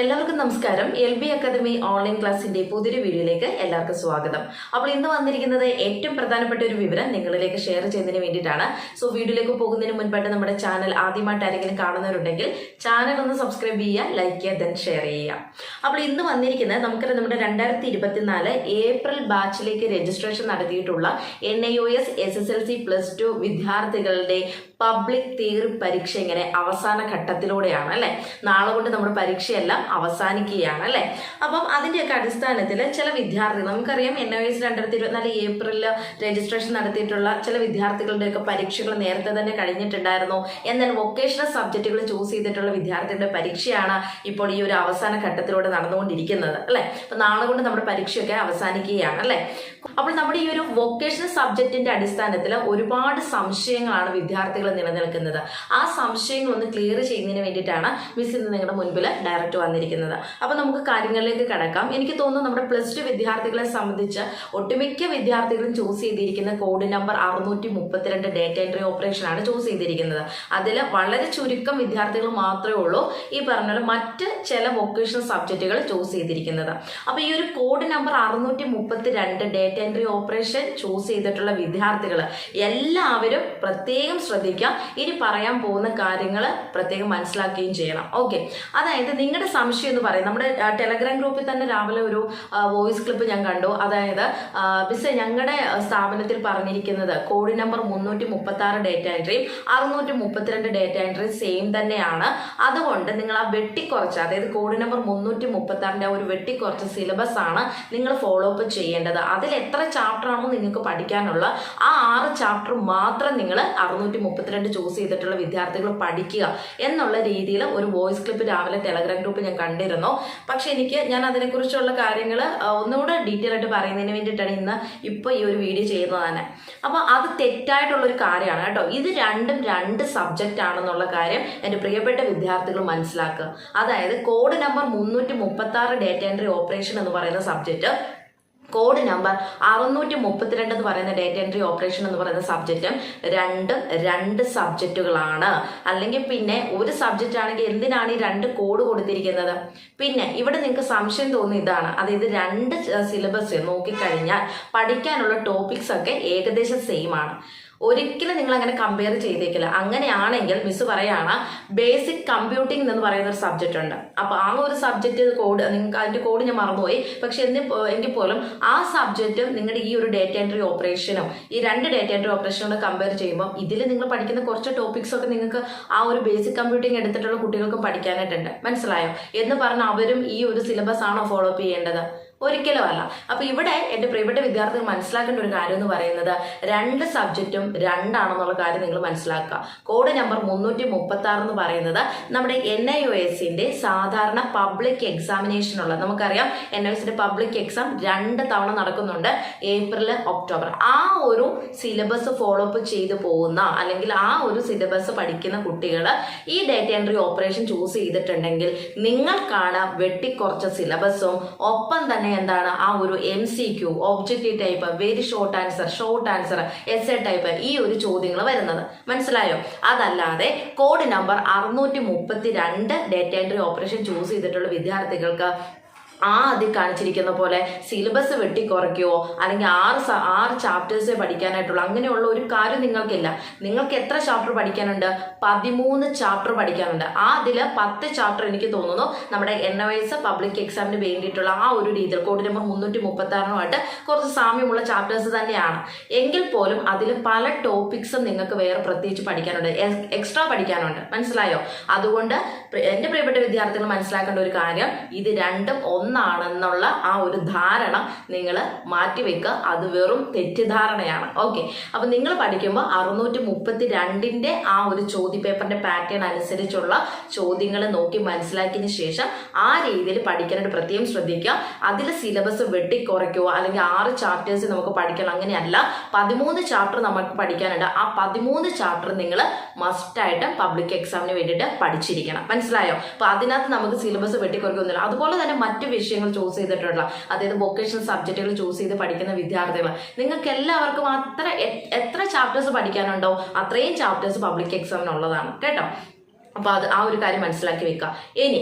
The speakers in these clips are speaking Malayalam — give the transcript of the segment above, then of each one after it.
എല്ലാവർക്കും നമസ്കാരം. എൽ ബി അക്കാദമി ഓൺലൈൻ ക്ലാസ്സിന്റെ പുതിയൊരു വീഡിയോയിലേക്ക് എല്ലാവർക്കും സ്വാഗതം. അപ്പോൾ ഇന്ന് വന്നിരിക്കുന്നത് ഏറ്റവും പ്രധാനപ്പെട്ട ഒരു വിവരം നിങ്ങളിലേക്ക് ഷെയർ ചെയ്യുന്നതിന് വേണ്ടിയിട്ടാണ്. സോ വീഡിയോയിലേക്ക് പോകുന്നതിന് മുൻപായിട്ട് നമ്മുടെ ചാനൽ ആദ്യമായിട്ട് ആരെങ്കിലും കാണുന്നവരുണ്ടെങ്കിൽ ചാനൽ ഒന്ന് സബ്സ്ക്രൈബ് ചെയ്യുക ലൈക്ക് ചെയ്യുക ദെൻ ഷെയർ ചെയ്യുക. അപ്പോൾ ഇന്ന് വന്നിരിക്കുന്നത് നമുക്കറിയാം നമ്മുടെ രണ്ടായിരത്തി ഇരുപത്തിനാല് ഏപ്രിൽ ബാച്ചിലേക്ക് രജിസ്ട്രേഷൻ നടത്തിയിട്ടുള്ള N I O S S S L C plus two വിദ്യാർത്ഥികളുടെ പബ്ലിക് തീർ പരീക്ഷ ഇങ്ങനെ അവസാന ഘട്ടത്തിലൂടെയാണ് അല്ലെ? നാളെ കൊണ്ട് നമ്മുടെ പരീക്ഷയെല്ലാം അവസാനിക്കുകയാണ് അല്ലെ അപ്പം അതിന്റെയൊക്കെ അടിസ്ഥാനത്തിൽ ചില വിദ്യാർത്ഥികൾ നമുക്കറിയാം എൻ ഒ എസ് രണ്ടായിരത്തി ഇരുപത്തിനാല് ഏപ്രിലിൽ രജിസ്ട്രേഷൻ നടത്തിയിട്ടുള്ള ചില വിദ്യാർത്ഥികളുടെയൊക്കെ പരീക്ഷകൾ നേരത്തെ തന്നെ കഴിഞ്ഞിട്ടുണ്ടായിരുന്നു. എന്നാൽ വൊക്കേഷണൽ സബ്ജക്റ്റുകൾ ചൂസ് ചെയ്തിട്ടുള്ള വിദ്യാർത്ഥികളുടെ പരീക്ഷയാണ് ഇപ്പോൾ ഈ ഒരു അവസാന ഘട്ടത്തിലൂടെ നടന്നുകൊണ്ടിരിക്കുന്നത് അല്ലെ? അപ്പൊ നാളെ കൊണ്ട് നമ്മുടെ പരീക്ഷയൊക്കെ അവസാനിക്കുകയാണ് അല്ലെ? അപ്പോൾ നമ്മുടെ ഈ ഒരു വൊക്കേഷണൽ സബ്ജക്റ്റിന്റെ അടിസ്ഥാനത്തിൽ ഒരുപാട് സംശയങ്ങളാണ് വിദ്യാർത്ഥികൾ നിലനിൽക്കുന്നത്. ആ സംശയങ്ങളൊന്ന് ക്ലിയർ ചെയ്യുന്നതിന് വേണ്ടിയിട്ടാണ് മിസ് ഇന്ന് നിങ്ങളുടെ മുൻപിൽ ഡയറക്റ്റ് വന്നിരിക്കുന്നത്. അപ്പോൾ നമുക്ക് കാര്യങ്ങളിലേക്ക് കിടക്കാം. എനിക്ക് തോന്നുന്നു നമ്മുടെ പ്ലസ് ടു വിദ്യാർത്ഥികളെ സംബന്ധിച്ച് ഒട്ടുമിക്ക വിദ്യാർത്ഥികളും ചൂസ് ചെയ്തിരിക്കുന്ന കോഡ് നമ്പർ അറുന്നൂറ്റി മുപ്പത്തിരണ്ട് ഡേറ്റ എൻട്രി ഓപ്പറേഷൻ ആണ് ചൂസ് ചെയ്തിരിക്കുന്നത്. അതിൽ വളരെ ചുരുക്കം വിദ്യാർത്ഥികൾ മാത്രമേ ഉള്ളൂ ഈ പറഞ്ഞ മറ്റ് ചില വൊക്കേഷണൽ സബ്ജക്റ്റുകൾ ചൂസ് ചെയ്തിരിക്കുന്നത്. അപ്പോൾ ഈ ഒരു കോഡ് നമ്പർ അറുന്നൂറ്റി മുപ്പത്തി രണ്ട് ഡേറ്റ എൻട്രി ഓപ്പറേഷൻ ചൂസ് ചെയ്തിട്ടുള്ള വിദ്യാർത്ഥികൾ എല്ലാവരും പ്രത്യേകം ശ്രദ്ധിക്കുക. ഇനി പറയാൻ പോകുന്ന കാര്യങ്ങൾ പ്രത്യേകം മനസ്സിലാക്കുകയും ചെയ്യണം. ഓക്കെ അതായത് നിങ്ങളുടെ സംശയം എന്ന് പറയും. നമ്മുടെ ടെലഗ്രാം ഗ്രൂപ്പിൽ തന്നെ രാവിലെ ഒരു വോയിസ് ക്ലിപ്പ് ഞാൻ കണ്ടു. അതായത് ബിസ് ഞങ്ങളുടെ സ്ഥാപനത്തിൽ പറഞ്ഞിരിക്കുന്നത് കോഡ് നമ്പർ മുന്നൂറ്റി മുപ്പത്തി ആറ് ഡേറ്റ എൻട്രിയും അറുന്നൂറ്റി മുപ്പത്തിരണ്ട് ഡേറ്റ എൻട്രിയും സെയിം തന്നെയാണ്. അതുകൊണ്ട് നിങ്ങൾ ആ വെട്ടിക്കുറച്ച് അതായത് കോഡ് നമ്പർ മുന്നൂറ്റി മുപ്പത്തി ആറിന്റെ ഒരു വെട്ടിക്കുറച്ച് സിലബസ് ആണ് നിങ്ങൾ ഫോളോ അപ്പ് ചെയ്യേണ്ടത്. അതിൽ എത്ര ചാപ്റ്റർ ആണോ നിങ്ങൾക്ക് പഠിക്കാനുള്ള ആ ആറ് ചാപ്റ്റർ മാത്രം നിങ്ങൾ അറുന്നൂറ്റി മുപ്പത്തിരണ്ട് ചൂസ് ചെയ്തിട്ടുള്ള വിദ്യാർത്ഥികൾ പഠിക്കുക എന്നുള്ള രീതിയിൽ ഒരു വോയിസ് ക്ലിപ്പ് രാവിലെ ടെലഗ്രാം ഗ്രൂപ്പ് ഞാൻ കണ്ടിരുന്നു. പക്ഷെ എനിക്ക് ഞാൻ അതിനെക്കുറിച്ചുള്ള കാര്യങ്ങൾ ഒന്നുകൂടെ ഡീറ്റെയിൽ ആയിട്ട് പറയുന്നതിന് വേണ്ടിയിട്ടാണ് ഇന്ന് ഇപ്പോൾ ഈ ഒരു വീഡിയോ ചെയ്യുന്നത് തന്നെ. അപ്പോൾ അത് തെറ്റായിട്ടുള്ളൊരു കാര്യമാണ് കേട്ടോ. ഇത് രണ്ടും രണ്ട് സബ്ജക്റ്റ് ആണെന്നുള്ള കാര്യം എന്റെ പ്രിയപ്പെട്ട വിദ്യാർത്ഥികൾ മനസ്സിലാക്കുക. അതായത് കോഡ് നമ്പർ മുന്നൂറ്റി മുപ്പത്തി ആറ് ഡേറ്റ എൻട്രി ഓപ്പറേഷൻ എന്ന് പറയുന്ന സബ്ജക്റ്റ് കോഡ് നമ്പർ അറുന്നൂറ്റി മുപ്പത്തിരണ്ട് എന്ന് പറയുന്ന ഡേറ്റ എൻട്രി ഓപ്പറേഷൻ എന്ന് പറയുന്ന സബ്ജക്റ്റും രണ്ട് രണ്ട് സബ്ജക്റ്റുകളാണ് അല്ലെങ്കിൽ പിന്നെ ഒരു സബ്ജക്റ്റ് ആണെങ്കിൽ എന്തിനാണ് ഈ രണ്ട് കോഡ് കൊടുത്തിരിക്കുന്നത്? പിന്നെ ഇവിടെ നിങ്ങൾക്ക് സംശയം തോന്നുന്ന ഇതാണ്. അതായത് രണ്ട് സിലബസ് നോക്കിക്കഴിഞ്ഞാൽ പഠിക്കാനുള്ള ടോപ്പിക്സ് ഒക്കെ ഏകദേശം സെയിം ആണ്. ഒരിക്കലും നിങ്ങൾ അങ്ങനെ കമ്പയർ ചെയ്തേക്കില്ല. അങ്ങനെയാണെങ്കിൽ മിസ് പറയാണ് ബേസിക് കമ്പ്യൂട്ടിംഗ് എന്ന് പറയുന്ന ഒരു സബ്ജക്റ്റ് ഉണ്ട്. അപ്പൊ ആ ഒരു സബ്ജക്റ്റ് കോഡ് നിങ്ങൾക്ക് അതിന്റെ കോഡ് ഞാൻ മറന്നുപോയി. പക്ഷെ എന്നി എങ്കിൽ പോലും ആ സബ്ജക്റ്റ് നിങ്ങളുടെ ഈ ഒരു ഡേറ്റ എൻട്രി ഓപ്പറേഷനും ഈ രണ്ട് ഡേറ്റ എൻട്രി ഓപ്പറേഷനോട് കമ്പയർ ചെയ്യുമ്പോൾ ഇതിൽ നിങ്ങൾ പഠിക്കുന്ന കുറച്ച് ടോപ്പിക്സ് ഒക്കെ നിങ്ങൾക്ക് ആ ഒരു ബേസിക് കമ്പ്യൂട്ടിംഗ് എടുത്തിട്ടുള്ള കുട്ടികൾക്കും പഠിക്കാനായിട്ടുണ്ട്. മനസ്സിലായോ? എന്ന് പറഞ്ഞ് അവരും ഈ ഒരു സിലബസ് ആണോ ഫോളോ അപ്പ് ചെയ്യേണ്ടത്? ഒരിക്കലും അല്ല അപ്പൊ ഇവിടെ എന്റെ പ്രിയപ്പെട്ട വിദ്യാർത്ഥികൾ മനസ്സിലാക്കേണ്ട ഒരു കാര്യം എന്ന് പറയുന്നത് രണ്ട് സബ്ജക്റ്റും രണ്ടാണെന്നുള്ള കാര്യം നിങ്ങൾ മനസ്സിലാക്കുക. കോഡ് നമ്പർ മുന്നൂറ്റി മുപ്പത്തി ആറ് എന്ന് പറയുന്നത് നമ്മുടെ എൻ ഐ ഒ എസിന്റെ സാധാരണ പബ്ലിക് എക്സാമിനേഷൻ ഉള്ള നമുക്കറിയാം എൻ ഐ എസിന്റെ പബ്ലിക് എക്സാം രണ്ട് തവണ നടക്കുന്നുണ്ട് ഏപ്രിൽ ഒക്ടോബർ. ആ ഒരു സിലബസ് ഫോളോ അപ്പ് ചെയ്തു പോകുന്ന അല്ലെങ്കിൽ ആ ഒരു സിലബസ് പഠിക്കുന്ന കുട്ടികൾ ഈ ഡേറ്റ എൻട്രി ഓപ്പറേഷൻ ചൂസ് ചെയ്തിട്ടുണ്ടെങ്കിൽ നിങ്ങൾക്കാണ് വെട്ടിക്കുറച്ച സിലബസും ഒപ്പം തന്നെ എന്താണ്? ആ ഒരു M C Q objective type very short answer short answer S A type ഈ ഒരു ചോദ്യങ്ങൾ വരുന്നത്. മനസ്സിലായോ? അതല്ലാതെ കോഡ് നമ്പർ അറുന്നൂറ്റി മുപ്പത്തി രണ്ട് ഡേറ്റ എൻട്രി ഓപ്പറേഷൻ ചൂസ് ചെയ്തിട്ടുള്ള വിദ്യാർത്ഥികൾക്ക് ആ അതിൽ കാണിച്ചിരിക്കുന്ന പോലെ സിലബസ് വെട്ടിക്കുറയ്ക്കുകയോ അല്ലെങ്കിൽ ആറ് ആറ് ചാപ്റ്റേഴ്സേ പഠിക്കാനായിട്ടുള്ളൂ അങ്ങനെയുള്ള ഒരു കാര്യം നിങ്ങൾക്കില്ല. നിങ്ങൾക്ക് എത്ര ചാപ്റ്റർ പഠിക്കാനുണ്ട്? പതിമൂന്ന് ചാപ്റ്റർ പഠിക്കാനുണ്ട്. ആ അതിൽ പത്ത് ചാപ്റ്റർ എനിക്ക് തോന്നുന്നു നമ്മുടെ എൻ എസ് പബ്ലിക് എക്സാമിന് വേണ്ടിയിട്ടുള്ള ആ ഒരു രീതിയിൽ കോഡ് നമ്പർ മുന്നൂറ്റി മുപ്പത്തി ആറിനുമായിട്ട് കുറച്ച് സാമ്യമുള്ള ചാപ്റ്റേഴ്സ് തന്നെയാണ്. എങ്കിൽ പോലും അതിൽ പല ടോപ്പിക്സും നിങ്ങൾക്ക് വേറെ പ്രത്യേകിച്ച് പഠിക്കാനുണ്ട്. എക്സ്ട്രാ പഠിക്കാനുണ്ട്. മനസ്സിലായോ? അതുകൊണ്ട് എന്റെ പ്രിയപ്പെട്ട വിദ്യാർത്ഥികൾ മനസ്സിലാക്കേണ്ട ഒരു കാര്യം ഇത് രണ്ടും ഒന്നാണെന്നുള്ള ആ ഒരു ധാരണ നിങ്ങൾ മാറ്റിവെക്കുക. അത് വെറും തെറ്റിദ്ധാരണയാണ്. ഓക്കെ അപ്പൊ നിങ്ങൾ പഠിക്കുമ്പോൾ അറുന്നൂറ്റി മുപ്പത്തി രണ്ടിന്റെ ആ ഒരു ചോദ്യ പേപ്പറിന്റെ പാറ്റേൺ അനുസരിച്ചുള്ള ചോദ്യങ്ങൾ നോക്കി മനസ്സിലാക്കിയതിന് ശേഷം ആ രീതിയിൽ പഠിക്കാനായിട്ട് പ്രത്യേകം ശ്രദ്ധിക്കുക. അതിൽ സിലബസ് വെട്ടിക്കുറയ്ക്കുക അല്ലെങ്കിൽ ആറ് ചാപ്റ്റേഴ്സ് നമുക്ക് പഠിക്കണം അങ്ങനെയല്ല. പതിമൂന്ന് ചാപ്റ്റർ നമുക്ക് പഠിക്കാനുണ്ട്. ആ പതിമൂന്ന് ചാപ്റ്റർ നിങ്ങൾ മസ്റ്റായിട്ട് പബ്ലിക് എക്സാമിന് വേണ്ടിയിട്ട് പഠിച്ചിരിക്കണം. മനസ്സിലായോ? അപ്പൊ അതിനകത്ത് നമുക്ക് സിലബസ് വെട്ടിക്കുറയ്ക്കൊന്നുമില്ല. അതുപോലെ തന്നെ മറ്റു വിഷയങ്ങൾ ചൂസ് ചെയ്തിട്ടുള്ള അതായത് വൊക്കേഷണൽ സബ്ജക്റ്റുകൾ ചൂസ് ചെയ്ത് പഠിക്കുന്ന വിദ്യാർത്ഥികൾ നിങ്ങൾക്ക് എല്ലാവർക്കും അത്ര എത്ര ചാപ്റ്റേഴ്സ് പഠിക്കാനുണ്ടോ അത്രയും ചാപ്റ്റേഴ്സ് പബ്ലിക് എക്സാമിനുള്ളതാണ് കേട്ടോ? അപ്പൊ അത് ആ ഒരു കാര്യം മനസ്സിലാക്കി വെക്കുക. ഇനി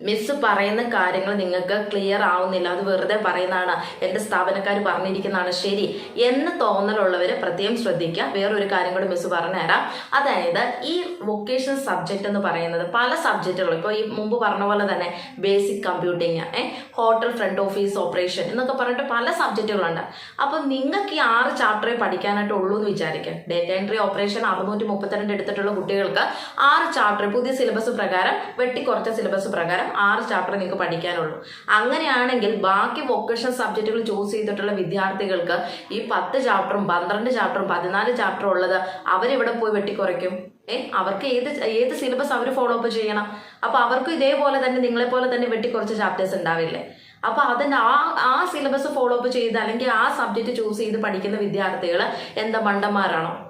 മിസ് പറയുന്ന കാര്യങ്ങൾ നിങ്ങൾക്ക് ക്ലിയർ ആവുന്നില്ല. അത് വെറുതെ പറയുന്നതാണ്. എന്റെ സ്ഥാപനക്കാർ പറഞ്ഞിരിക്കുന്നതാണ്. ശരി. എന്ന് തോന്നലുള്ളവർ പ്രത്യേകം ശ്രദ്ധിക്കുക. വേറൊരു കാര്യം കൂടി മിസ് പറഞ്ഞുതരാം അതായത് ഈ വൊക്കേഷണൽ സബ്ജക്റ്റ് എന്ന് പറയുന്നത് പല സബ്ജക്റ്റുകളും ഇപ്പോൾ ഈ മുമ്പ് പറഞ്ഞ പോലെ തന്നെ basic computing hotel front office operation എന്നൊക്കെ പറഞ്ഞിട്ട് പല സബ്ജക്റ്റുകളുണ്ട് അപ്പോൾ നിങ്ങൾക്ക് ഈ ആറ് ചാപ്റ്ററേ പഠിക്കാനായിട്ട് ഉള്ളൂ എന്ന് വിചാരിക്കുക ഡേറ്റ എൻട്രി ഓപ്പറേഷൻ അറുന്നൂറ്റി മുപ്പത്തിരണ്ട് എടുത്തിട്ടുള്ള കുട്ടികൾക്ക് ആറ് ചാപ്റ്റർ പുതിയ സിലബസ് പ്രകാരം വെട്ടിക്കുറച്ച സിലബസ് പ്രകാരം ആറ് ചാപ്റ്റർ നിങ്ങൾക്ക് പഠിക്കാനുള്ളൂ. അങ്ങനെയാണെങ്കിൽ ബാക്കി വൊക്കേഷൻ സബ്ജക്റ്റുകൾ ചൂസ് ചെയ്തിട്ടുള്ള വിദ്യാർത്ഥികൾക്ക് ഈ പത്ത് ചാപ്റ്ററും പന്ത്രണ്ട് ചാപ്റ്ററും പതിനാല് ചാപ്റ്ററും ഉള്ളത് അവരിവിടെ പോയി വെട്ടിക്കുറയ്ക്കും. ഏ? അവർക്ക് ഏത് ഏത് സിലബസ് അവർ ഫോളോ അപ്പ് ചെയ്യണം? അപ്പൊ അവർക്ക് ഇതേപോലെ തന്നെ നിങ്ങളെ പോലെ തന്നെ വെട്ടിക്കുറച്ച് ചാപ്റ്റേഴ്സ് ഉണ്ടാവില്ലേ? അപ്പൊ അതിന്റെ ആ ആ സിലബസ് ഫോളോ അപ്പ് ചെയ്ത് അല്ലെങ്കിൽ ആ സബ്ജക്റ്റ് ചൂസ് ചെയ്ത് പഠിക്കുന്ന വിദ്യാർത്ഥികൾ എന്താ മണ്ടന്മാരാണോ?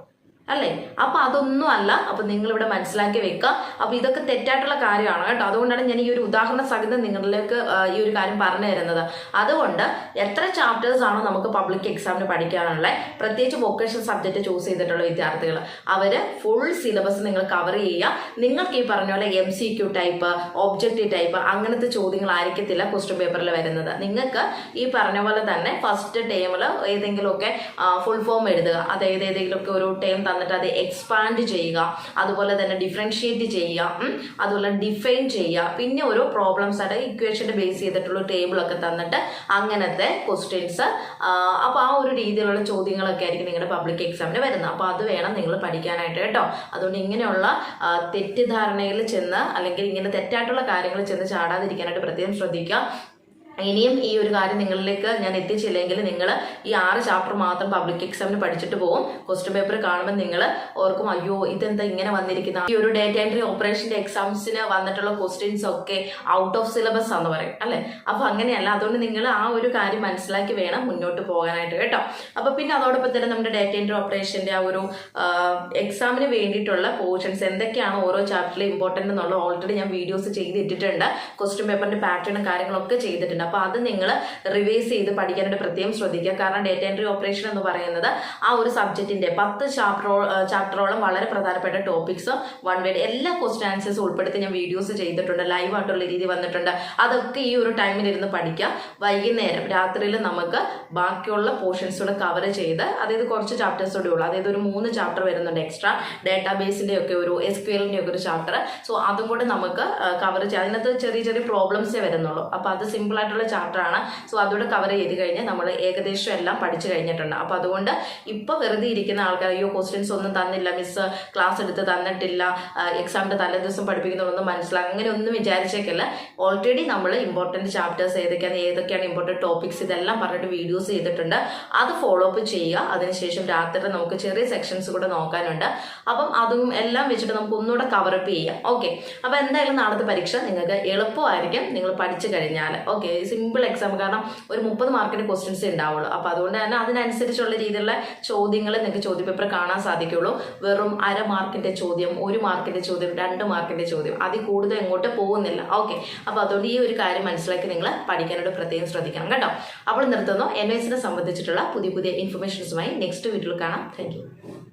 അല്ലേ? അപ്പൊ അതൊന്നും അല്ല. അപ്പൊ നിങ്ങൾ ഇവിടെ മനസ്സിലാക്കി വെക്കുക അപ്പൊ ഇതൊക്കെ തെറ്റായിട്ടുള്ള കാര്യമാണ് കേട്ടോ. അതുകൊണ്ടാണ് ഞാൻ ഈ ഒരു ഉദാഹരണ സഹിതം നിങ്ങളിലേക്ക് ഈ ഒരു കാര്യം പറഞ്ഞു തരുന്നത്. അതുകൊണ്ട് എത്ര ചാപ്റ്റേഴ്സ് ആണോ നമുക്ക് പബ്ലിക് എക്സാമിന് പഠിക്കാനുള്ള പ്രത്യേകിച്ച് വൊക്കേഷൻ സബ്ജക്റ്റ് ചൂസ് ചെയ്തിട്ടുള്ള വിദ്യാർത്ഥികൾ അവർ ഫുൾ സിലബസ് നിങ്ങൾ കവർ ചെയ്യുക. നിങ്ങൾക്ക് ഈ പറഞ്ഞ പോലെ M C Q type objective type അങ്ങനത്തെ ചോദ്യങ്ങൾ ആയിരിക്കത്തില്ല ക്വസ്റ്റ്യൻ പേപ്പറിൽ വരുന്നത്. നിങ്ങൾക്ക് ഈ പറഞ്ഞ പോലെ തന്നെ ഫസ്റ്റ് ടേമിൽ ഏതെങ്കിലുമൊക്കെ ഫുൾ ഫോം എഴുതുക. അതായത് ഏതെങ്കിലുമൊക്കെ ഒരു ടേം തന്നിട്ട് അത് എക്സ്പാൻഡ് ചെയ്യുക അതുപോലെ തന്നെ ഡിഫറൻഷിയേറ്റ് ചെയ്യുക അതുപോലെ ഡിഫൈൻ ചെയ്യുക. പിന്നെ ഓരോ പ്രോബ്ലംസ് ആയിട്ട് ഇക്വേഷന്റെ ബേസ് ചെയ്തിട്ടുള്ള ടേബിളൊക്കെ തന്നിട്ട് അങ്ങനത്തെ ക്വസ്റ്റ്യൻസ് അപ്പോൾ ആ ഒരു രീതിയിലുള്ള ചോദ്യങ്ങളൊക്കെ ആയിരിക്കും നിങ്ങളുടെ പബ്ലിക് എക്സാമിന് വരുന്നത്. അപ്പോൾ അത് വേണം നിങ്ങൾ പഠിക്കാനായിട്ട് കേട്ടോ. അതുകൊണ്ട് ഇങ്ങനെയുള്ള തെറ്റിദ്ധാരണയിൽ ചെന്ന് അല്ലെങ്കിൽ ഇങ്ങനെ തെറ്റായിട്ടുള്ള കാര്യങ്ങൾ ചെന്ന് ചാടാതിരിക്കാനായിട്ട് പ്രത്യേകം ശ്രദ്ധിക്കുക. ഇനിയും ഈ ഒരു കാര്യം നിങ്ങളിലേക്ക് ഞാൻ എത്തിച്ചില്ലെങ്കിൽ നിങ്ങൾ ഈ ആറ് ചാപ്റ്റർ മാത്രം പബ്ലിക് എക്സാമിന് പഠിച്ചിട്ട് പോകും ക്വസ്റ്റ്യൻ പേപ്പർ കാണുമ്പോൾ നിങ്ങൾ ഓർക്കും അയ്യോ ഇതെന്താ ഇങ്ങനെ വന്നിരിക്കുന്ന? ഈ ഒരു ഡേറ്റ എൻട്രി ഓപ്പറേഷന്റെ എക്സാംസിന് വന്നിട്ടുള്ള ക്വസ്റ്റ്യൻസ് ഒക്കെ ഔട്ട് ഓഫ് സിലബസ് ആണെന്ന് പറയും അല്ലേ? അപ്പോൾ അങ്ങനെയല്ല അതുകൊണ്ട് നിങ്ങൾ ആ ഒരു കാര്യം മനസ്സിലാക്കി വേണം മുന്നോട്ട് പോകാനായിട്ട് കേട്ടോ? അപ്പോൾ പിന്നെ അതോടൊപ്പം തന്നെ നമ്മുടെ ഡേറ്റ എൻട്രി ഓപ്പറേഷന്റെ ആ ഒരു എക്സാമിന് വേണ്ടിയിട്ടുള്ള പോർഷൻസ് എന്തൊക്കെയാണ് ഓരോ ചാപ്റ്ററിൽ ഇമ്പോർട്ടന്റ് എന്നുള്ളത് ഓൾറെഡി ഞാൻ വീഡിയോസ് ചെയ്തിട്ടിട്ടുണ്ട്. ക്വസ്റ്റ്യൻ പേപ്പറിന്റെ പാറ്റേണും കാര്യങ്ങളൊക്കെ ചെയ്തിട്ടുണ്ട്. അപ്പോൾ അത് നിങ്ങൾ റിവൈസ് ചെയ്ത് പഠിക്കാനായിട്ട് പ്രത്യേകം ശ്രദ്ധിക്കുക. കാരണം ഡേറ്റ എൻട്രി ഓപ്പറേഷൻ എന്ന് പറയുന്നത് ആ ഒരു സബ്ജക്റ്റിന്റെ പത്ത് ചാപ്റ്ററോ ചാപ്റ്ററോളം വളരെ പ്രധാനപ്പെട്ട ടോപ്പിക്സും വൺ വേഡ് എല്ലാ ക്വസ്റ്റ്യൻ ആൻസേഴ്സ് ഉൾപ്പെടുത്തി ഞാൻ വീഡിയോസ് ചെയ്തിട്ടുണ്ട്. ലൈവ് ആയിട്ടുള്ള രീതി വന്നിട്ടുണ്ട്. അതൊക്കെ ഈ ഒരു ടൈമിൽ ഇരുന്ന് പഠിക്കുക വൈകുന്നേരം രാത്രിയിൽ നമുക്ക് ബാക്കിയുള്ള പോർഷൻസ് കൂടെ കവർ ചെയ്ത് അതായത് കുറച്ച് ചാപ്റ്റേഴ്സ് കൂടെ ഉള്ളൂ. അതായത് ഒരു മൂന്ന് ചാപ്റ്റർ വരുന്നുണ്ട് എക്സ്ട്രാ ഡേറ്റാബേസിന്റെ ഒക്കെ ഒരു എസ് ക്യു എല്ലിന്റെ ഒക്കെ ഒരു ചാപ്റ്റർ സോ അതും കൂടെ നമുക്ക് കവർ ചെയ്യാം. അതിനകത്ത് ചെറിയ ചെറിയ പ്രോബ്ലംസേ വരുന്നുള്ളൂ. അപ്പോൾ അത് സിമ്പിൾ ആയിട്ടുള്ള ചാപ്റ്ററാണ്. സോ അതുകൂടെ കവർ ചെയ്ത് കഴിഞ്ഞാൽ നമ്മൾ ഏകദേശം എല്ലാം പഠിച്ചു കഴിഞ്ഞിട്ടുണ്ട്. അപ്പോൾ അതുകൊണ്ട് ഇപ്പോൾ വെറുതെ ഇരിക്കുന്ന ആൾക്കാർ അയ്യോ ക്വസ്റ്റ്യൻസ് ഒന്നും തന്നില്ല മിസ് ക്ലാസ് എടുത്ത് തന്നിട്ടില്ല എക്സാമിന്റെ തലേ ദിവസം പഠിപ്പിക്കുന്നതൊന്നും മനസ്സിലാകും അങ്ങനെ ഒന്നും വിചാരിച്ചേക്കല്ല. ഓൾറെഡി നമ്മൾ ഇമ്പോർട്ടന്റ് ചാപ്റ്റേഴ്സ് ഏതൊക്കെയാണ് ഏതൊക്കെയാണ് ഇമ്പോർട്ടന്റ് ടോപ്പിക്സ് ഇതെല്ലാം പറഞ്ഞിട്ട് വീഡിയോസ് ചെയ്തിട്ടുണ്ട്. അത് ഫോളോ അപ്പ് ചെയ്യുക. അതിനുശേഷം രാത്രി നമുക്ക് ചെറിയ സെക്ഷൻസ് കൂടെ നോക്കാനുണ്ട്. അപ്പം അതും എല്ലാം വെച്ചിട്ട് നമുക്ക് ഒന്നുകൂടെ കവറപ്പ് ചെയ്യാം. ഓക്കെ അപ്പോൾ എന്തായാലും നാളത്തെ പരീക്ഷ നിങ്ങൾക്ക് എളുപ്പമായിരിക്കും. നിങ്ങൾ പഠിച്ചു കഴിഞ്ഞാൽ ഓക്കെ സിമ്പിൾ എക്സാം കാരണം ഒരു മുപ്പത് മാർക്കിന്റെ ക്വസ്റ്റ്യൻസ് ഉണ്ടാവുള്ളൂ അപ്പോൾ അതുകൊണ്ട് തന്നെ അതിനനുസരിച്ചുള്ള രീതിയിലുള്ള ചോദ്യങ്ങൾ നിങ്ങൾക്ക് ചോദ്യ പേപ്പർ കാണാൻ സാധിക്കുള്ളൂ. വെറും അര മാർക്കിന്റെ ചോദ്യം ഒരു മാർക്കിന്റെ ചോദ്യം രണ്ട് മാർക്കിന്റെ ചോദ്യം അതിൽ കൂടുതൽ എങ്ങോട്ട് പോകുന്നില്ല. ഓക്കെ അപ്പോൾ അതുകൊണ്ട് ഈ ഒരു കാര്യം മനസ്സിലാക്കി നിങ്ങൾ പഠിക്കാനായിട്ട് പ്രത്യേകം ശ്രദ്ധിക്കണം കേട്ടോ. അപ്പോൾ നിർത്തുന്നു. എൻ എസിനെ സംബന്ധിച്ചിട്ടുള്ള പുതിയ പുതിയ ഇൻഫർമേഷൻസുമായി നെക്സ്റ്റ് വീട്ടിൽ കാണാം. താങ്ക്